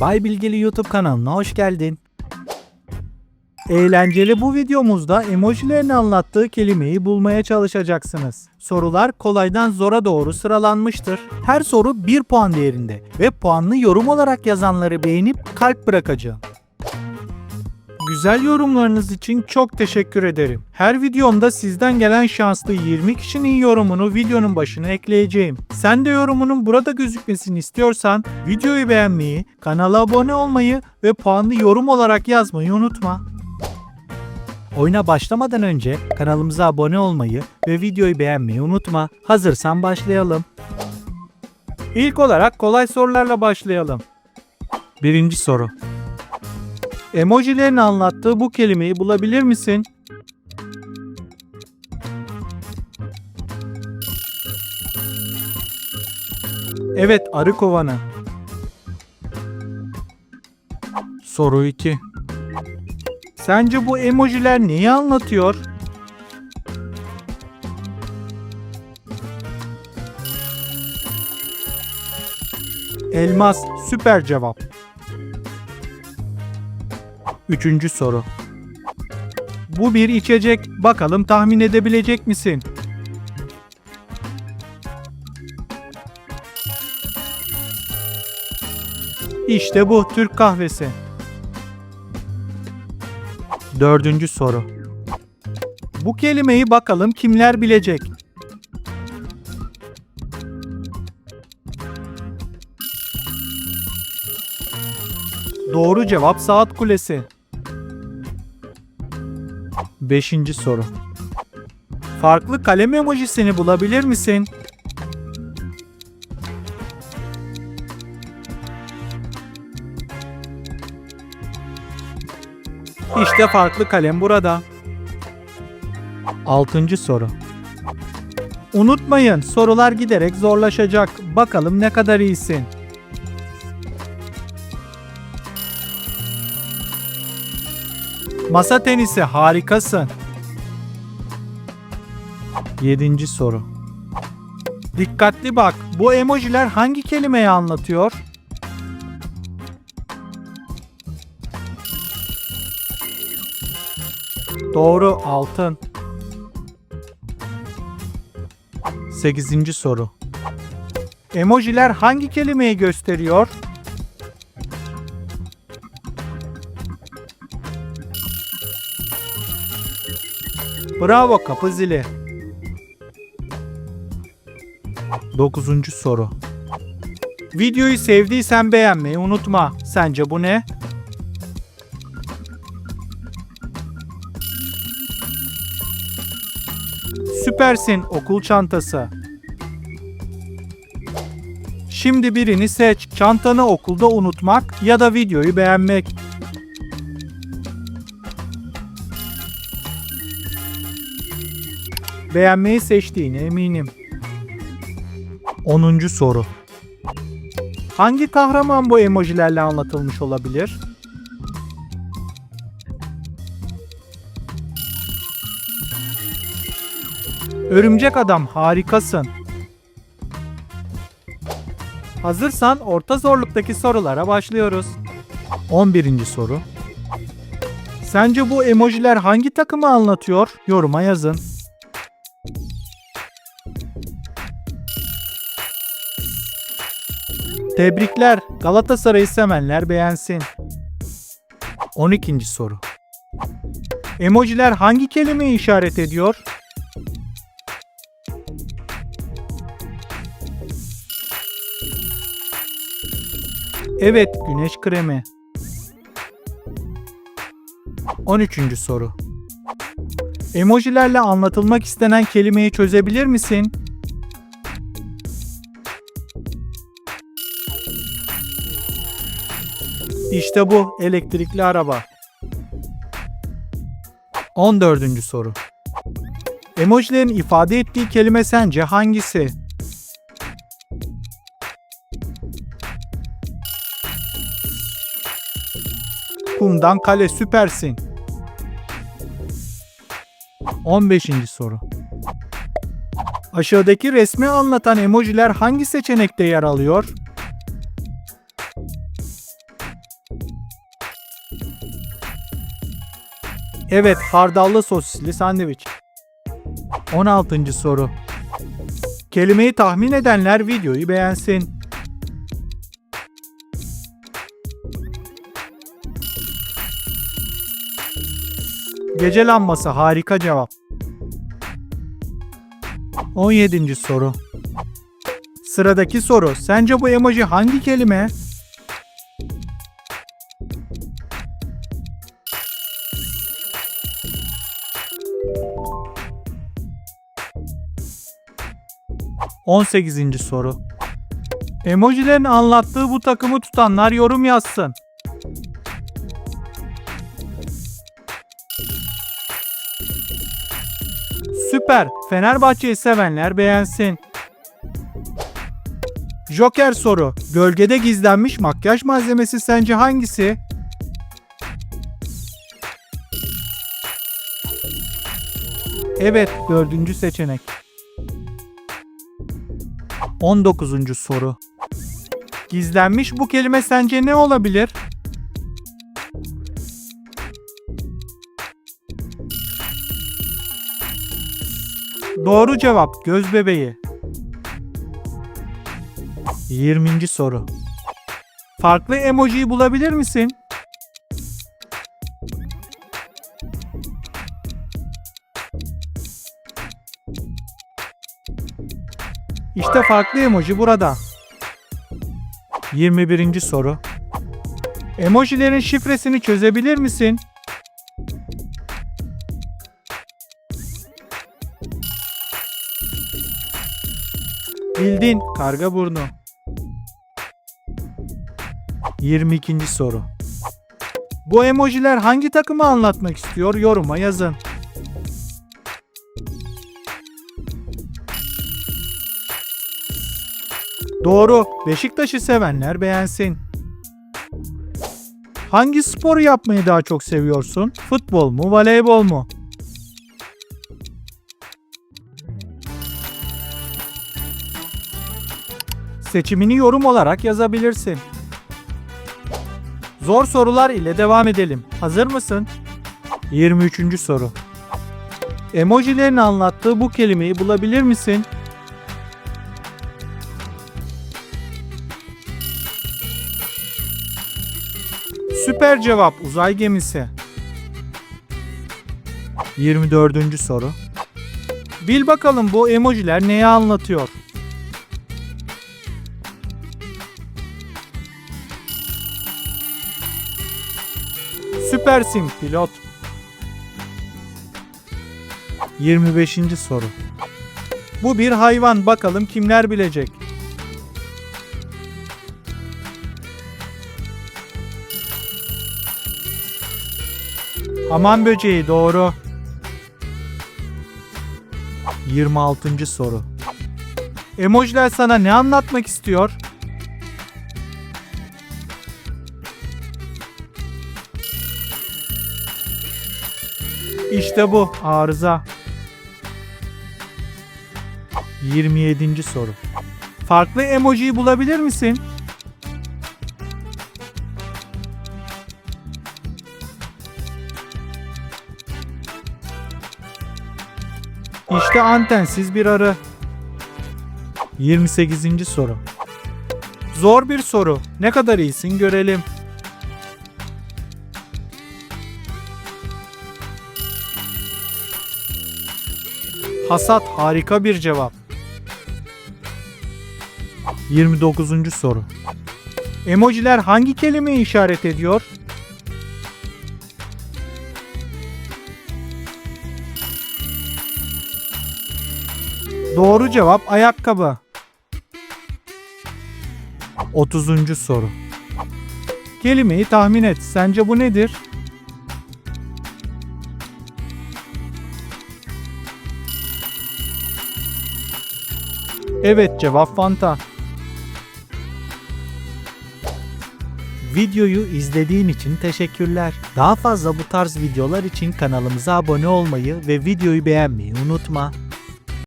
Bay Bilgili YouTube kanalına hoş geldin. Eğlenceli bu videomuzda emojilerin anlattığı kelimeyi bulmaya çalışacaksınız. Sorular kolaydan zora doğru sıralanmıştır. Her soru 1 puan değerinde ve puanlı yorum olarak yazanları beğenip kalp bırakacağım. Güzel yorumlarınız için çok teşekkür ederim. Her videomda sizden gelen şanslı 20 kişinin yorumunu videonun başına ekleyeceğim. Sen de yorumunun burada gözükmesini istiyorsan videoyu beğenmeyi, kanala abone olmayı ve puanlı yorum olarak yazmayı unutma. Oyuna başlamadan önce kanalımıza abone olmayı ve videoyu beğenmeyi unutma. Hazırsan başlayalım. İlk olarak kolay sorularla başlayalım. Birinci soru. Emojilerin anlattığı bu kelimeyi bulabilir misin? Evet, arı kovanı. Soru 2. Sence bu emojiler neyi anlatıyor? Elmas, süper cevap. Üçüncü soru. Bu bir içecek. Bakalım tahmin edebilecek misin? İşte bu Türk kahvesi. Dördüncü soru. Bu kelimeyi bakalım kimler bilecek? Doğru cevap saat kulesi. Beşinci soru. Farklı kalem emojisini bulabilir misin? İşte farklı kalem burada. Altıncı soru. Unutmayın sorular giderek zorlaşacak. Bakalım ne kadar iyisin. Masa tenisi harikasın. Yedinci soru. Dikkatli bak. Bu emojiler hangi kelimeyi anlatıyor? Doğru altın. Sekizinci soru. Emojiler hangi kelimeyi gösteriyor? Bravo kapı zili. Dokuzuncu soru. Videoyu sevdiysen beğenmeyi unutma. Sence bu ne? Süpersin okul çantası. Şimdi birini seç. Çantanı okulda unutmak ya da videoyu beğenmek. Beğenmeyi seçtiğine eminim. 10. soru. Hangi kahraman bu emojilerle anlatılmış olabilir? Örümcek adam harikasın. Hazırsan orta zorluktaki sorulara başlıyoruz. 11. soru. Sence bu emojiler hangi takımı anlatıyor? Yoruma yazın. Tebrikler. Galatasaray'ı sevenler beğensin. 12. soru. Emojiler hangi kelimeyi işaret ediyor? Evet, güneş kremi. 13. soru. Emojilerle anlatılmak istenen kelimeyi çözebilir misin? İşte bu elektrikli araba. 14. soru. Emojilerin ifade ettiği kelime sence hangisi? Kumdan kale süpersin. 15. soru. Aşağıdaki resmi anlatan emojiler hangi seçenekte yer alıyor? Evet, hardallı sosisli sandviç. 16. soru. Kelimeyi tahmin edenler videoyu beğensin. Gece lambası harika cevap. 17. soru. Sıradaki soru. Sence bu emoji hangi kelime? On sekizinci soru. Emojilerin anlattığı bu takımı tutanlar yorum yazsın. Süper. Fenerbahçe'yi sevenler beğensin. Joker soru. Gölgede gizlenmiş makyaj malzemesi sence hangisi? Evet, dördüncü seçenek. 19. soru. Gizlenmiş bu kelime sence ne olabilir? Doğru cevap göz bebeği. 20. soru. Farklı emojiyi bulabilir misin? İşte farklı emoji burada. 21. soru. Emojilerin şifresini çözebilir misin? Bildin karga burnu. 22. soru. Bu emojiler hangi takımı anlatmak istiyor yoruma yazın. Doğru. Beşiktaş'ı sevenler beğensin. Hangi sporu yapmayı daha çok seviyorsun? Futbol mu, voleybol mu? Seçimini yorum olarak yazabilirsin. Zor sorular ile devam edelim. Hazır mısın? 23. soru. Emojilerin anlattığı bu kelimeyi bulabilir misin? Süper cevap uzay gemisi. 24. soru. Bil bakalım bu emojiler neyi anlatıyor? Süpersin pilot. 25. soru. Bu bir hayvan bakalım kimler bilecek? Aman böceği doğru. 26. soru. Emojiler sana ne anlatmak istiyor? İşte bu arıza. 27. soru. Farklı emojiyi bulabilir misin? İşte antensiz bir arı. 28. soru. Zor bir soru. Ne kadar iyisin görelim. Hasat harika bir cevap. 29. soru. Emojiler hangi kelimeyi işaret ediyor? Doğru cevap ayakkabı. 30. soru. Kelimeyi tahmin et. Sence bu nedir? Evet cevap Fanta. Videoyu izlediğin için teşekkürler. Daha fazla bu tarz videolar için kanalımıza abone olmayı ve videoyu beğenmeyi unutma.